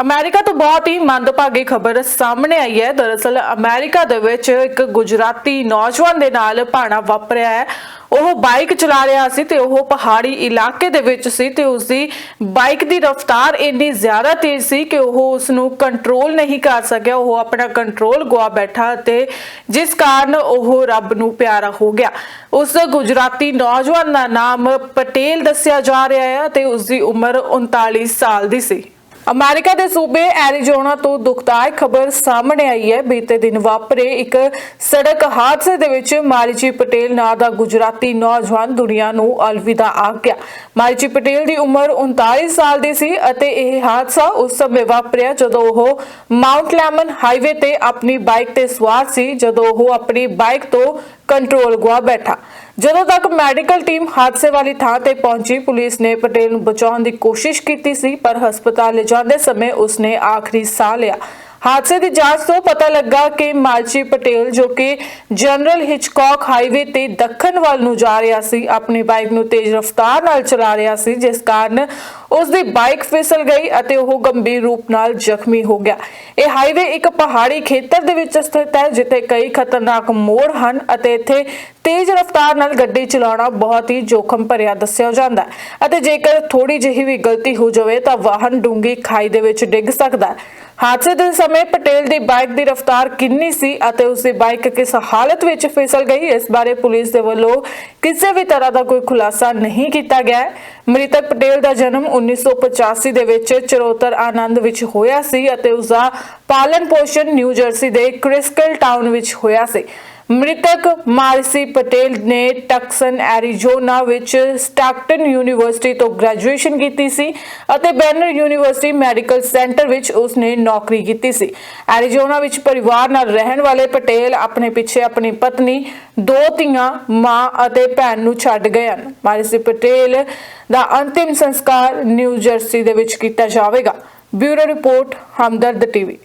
America ਤੋਂ ਬਹੁਤ ਹੀ ਮੰਦਭਾਗੀ ਖਬਰ ਸਾਹਮਣੇ ਆਈ ਹੈ। ਦਰਅਸਲ ਅਮਰੀਕਾ ਦੇ ਵਿੱਚ ਇੱਕ ਗੁਜਰਾਤੀ ਨੌਜਵਾਨ ਦੇ ਨਾਲ ਭਾਣਾ ਵਾਪਰਿਆ ਹੈ। ਉਹ ਬਾਈਕ ਚਲਾ ਰਿਹਾ ਸੀ ਤੇ ਉਹ ਪਹਾੜੀ ਇਲਾਕੇ ਦੇ ਵਿੱਚ ਸੀ ਤੇ ਉਸ ਦੀ ਬਾਈਕ ਦੀ ਰਫ਼ਤਾਰ ਇੰਨੀ ਜ਼ਿਆਦਾ ਤੇਜ਼ ਸੀ ਕਿ ਉਹ ਉਸ ਨੂੰ ਕੰਟਰੋਲ ਨਹੀਂ ਕਰ ਸਕਿਆ। ਉਹ ਆਪਣਾ ਕੰਟਰੋਲ ਗਵਾ ਬੈਠਾ ਤੇ ਜਿਸ ਕਾਰਨ ਉਹ ਰੱਬ ਨੂੰ ਪਿਆਰਾ ਹੋ ਗਿਆ। ਉਸ ਗੁਜਰਾਤੀ ਨੌਜਵਾਨ ਦਾ ਨਾਮ ਪਟੇਲ ਦੱਸਿਆ ਜਾ ਰਿਹਾ ਹੈ ਤੇ ਉਸ ਦੀ ਉਮਰ 39 ਸਾਲ ਦੀ ਸੀ। ਅਮਰੀਕਾ ਦੇ ਸੂਬੇ ਐਰੀਜ਼ੋਨਾ ਤੋਂ ਦੁਖਦਾਇਕ ਖਬਰ ਸਾਹਮਣੇ ਆਈ ਹੈ। ਬੀਤੇ ਦਿਨ ਵਾਪਰੇ ਇੱਕ ਸੜਕ ਹਾਦਸੇ ਦੇ ਵਿੱਚ ਮਾਰੀਜੀ ਪਟੇਲ ਨਾਂ ਦਾ ਗੁਜਰਾਤੀ ਨੌਜਵਾਨ ਦੁਨੀਆ ਨੂੰ ਅਲਵਿਦਾ ਆ ਗਿਆ। ਮਾਰੀਚੀ ਪਟੇਲ ਦੀ ਉਮਰ 39 ਸਾਲ ਦੀ ਸੀ ਅਤੇ ਇਹ ਹਾਦਸਾ ਉਸ ਸਮੇਂ ਵਾਪਰਿਆ ਜਦੋਂ ਉਹ ਮਾਊਂਟ ਲੈਮਨ ਹਾਈਵੇ ਤੇ ਆਪਣੀ ਬਾਈਕ ਤੇ ਸਵਾਰ ਸੀ। ਜਦੋਂ ਉਹ ਆਪਣੀ ਬਾਈਕ ਤੋਂ ਕੰਟਰੋਲ ਗੁਆ ਬੈਠਾ। ਜਦੋਂ ਤੱਕ ਮੈਡੀਕਲ ਟੀਮ ਹਾਦਸੇ ਵਾਲੀ ਥਾਂ ਤੇ ਪਹੁੰਚੀ, ਪੁਲਿਸ ਨੇ ਪਟੇਲ ਨੂੰ ਬਚਾਉਣ ਦੀ ਕੋਸ਼ਿਸ਼ ਕੀਤੀ ਸੀ, ਪਰ ਹਸਪਤਾਲ ਲਿਜਾਂਦੇ ਸਮੇਂ ਉਸਨੇ ਆਖਰੀ ਸਾਹ ਲਿਆ। ਹਾਦਸੇ ਦੀ ਜਾਂਚ ਤੋਂ ਪਤਾ ਲੱਗਾ ਕਿ ਮਾਲਚੀ ਪਟੇਲ, ਜੋ ਕਿ ਜਨਰਲ ਹਿਚਕੌਕ ਹਾਈਵੇ ਤੇ ਦੱਖਣ ਵੱਲ ਨੂੰ ਜਾ ਰਿਹਾ ਸੀ, ਆਪਣੀ ਬਾਈਕ ਨੂੰ ਤੇਜ਼ ਰਫ਼ਤਾਰ ਨਾਲ ਚਲਾ ਰਿਹਾ ਸੀ, ਜਿਸ ਕਾਰਨ ਉਸ ਦੀ ਬਾਈਕ ਫਿਸਲ ਗਈ ਅਤੇ ਉਹ ਗੰਭੀਰ ਰੂਪ ਨਾਲ ਜ਼ਖਮੀ ਹੋ ਗਿਆ। ਇਹ ਹਾਈਵੇ ਇੱਕ ਪਹਾੜੀ ਖੇਤਰ ਦੇ ਵਿੱਚ ਸਥਿਤ ਹੈ, ਜਿੱਥੇ ਕਈ ਖਤਰਨਾਕ ਮੋੜ ਹਨ ਅਤੇ ਇੱਥੇ ਤੇਜ਼ ਰਫ਼ਤਾਰ ਨਾਲ ਗੱਡੀ ਚਲਾਉਣਾ ਬਹੁਤ ਹੀ ਜੋਖਮ ਭਰਿਆ ਦੱਸਿਆ ਜਾਂਦਾ ਹੈ ਅਤੇ ਜੇਕਰ ਥੋੜੀ ਜਿਹੀ ਵੀ ਗਲਤੀ ਹੋ ਜਾਵੇ ਤਾਂ ਵਾਹਨ ਡੂੰਗੀ ਖਾਈ ਦੇ ਵਿੱਚ ਡਿੱਗ ਸਕਦਾ ਹੈ। ਹਾਦਸੇ ਦੇ ਸਮੇਂ ਪਟੇਲ ਦੀ ਬਾਈਕ ਦੀ ਰਫ਼ਤਾਰ ਕਿੰਨੀ ਸੀ ਅਤੇ ਉਸ ਦੀ ਬਾਈਕ ਕਿਸ ਹਾਲਤ ਵਿੱਚ ਫਿਸਲ ਗਈ, ਇਸ ਬਾਰੇ ਪੁਲਿਸ ਦੇ ਵੱਲੋਂ ਕਿਸੇ ਵੀ ਤਰ੍ਹਾਂ ਦਾ ਕੋਈ ਖੁਲਾਸਾ ਨਹੀਂ ਕੀਤਾ ਗਿਆ। ਹੈ ਮ੍ਰਿਤਕ ਪਟੇਲ ਦਾ ਜਨਮ 1985 ਦੇ ਵਿੱਚ ਚਰੋਤਰ ਆਨੰਦ ਵਿੱਚ ਹੋਇਆ ਸੀ ਅਤੇ ਉਸ ਦਾ ਪਾਲਣ ਪੋਸ਼ਣ ਨਿਊ ਜਰਸੀ ਦੇ ਕ੍ਰਿਸਕਲ ਟਾਊਨ ਵਿੱਚ ਹੋਇਆ ਸੀ। ਮ੍ਰਿਤਕ ਮਾਰਸੀ ਪਟੇਲ ਨੇ ਟਕਸਨ, ਐਰੀਜ਼ੋਨਾ ਵਿੱਚ ਸਟਾਕਟਨ ਯੂਨੀਵਰਸਿਟੀ ਤੋਂ ਗ੍ਰੈਜੂਏਸ਼ਨ ਕੀਤੀ ਸੀ ਅਤੇ ਬੈਨਰ ਯੂਨੀਵਰਸਿਟੀ ਮੈਡੀਕਲ ਸੈਂਟਰ ਵਿੱਚ ਉਸਨੇ ਨੌਕਰੀ ਕੀਤੀ ਸੀ। ਐਰੀਜ਼ੋਨਾ ਵਿੱਚ ਪਰਿਵਾਰ ਨਾਲ ਰਹਿਣ ਵਾਲੇ ਪਟੇਲ ਆਪਣੇ ਪਿੱਛੇ ਆਪਣੀ ਪਤਨੀ, ਦੋ ਧੀਆਂ, ਮਾਂ ਅਤੇ ਭੈਣ ਨੂੰ ਛੱਡ ਗਏ ਹਨ। ਮਾਰਸੀ ਪਟੇਲ ਦਾ ਅੰਤਿਮ ਸੰਸਕਾਰ ਨਿਊ ਜਰਸੀ ਦੇ ਵਿੱਚ ਕੀਤਾ ਜਾਵੇਗਾ। Bureau report, Hamdard TV.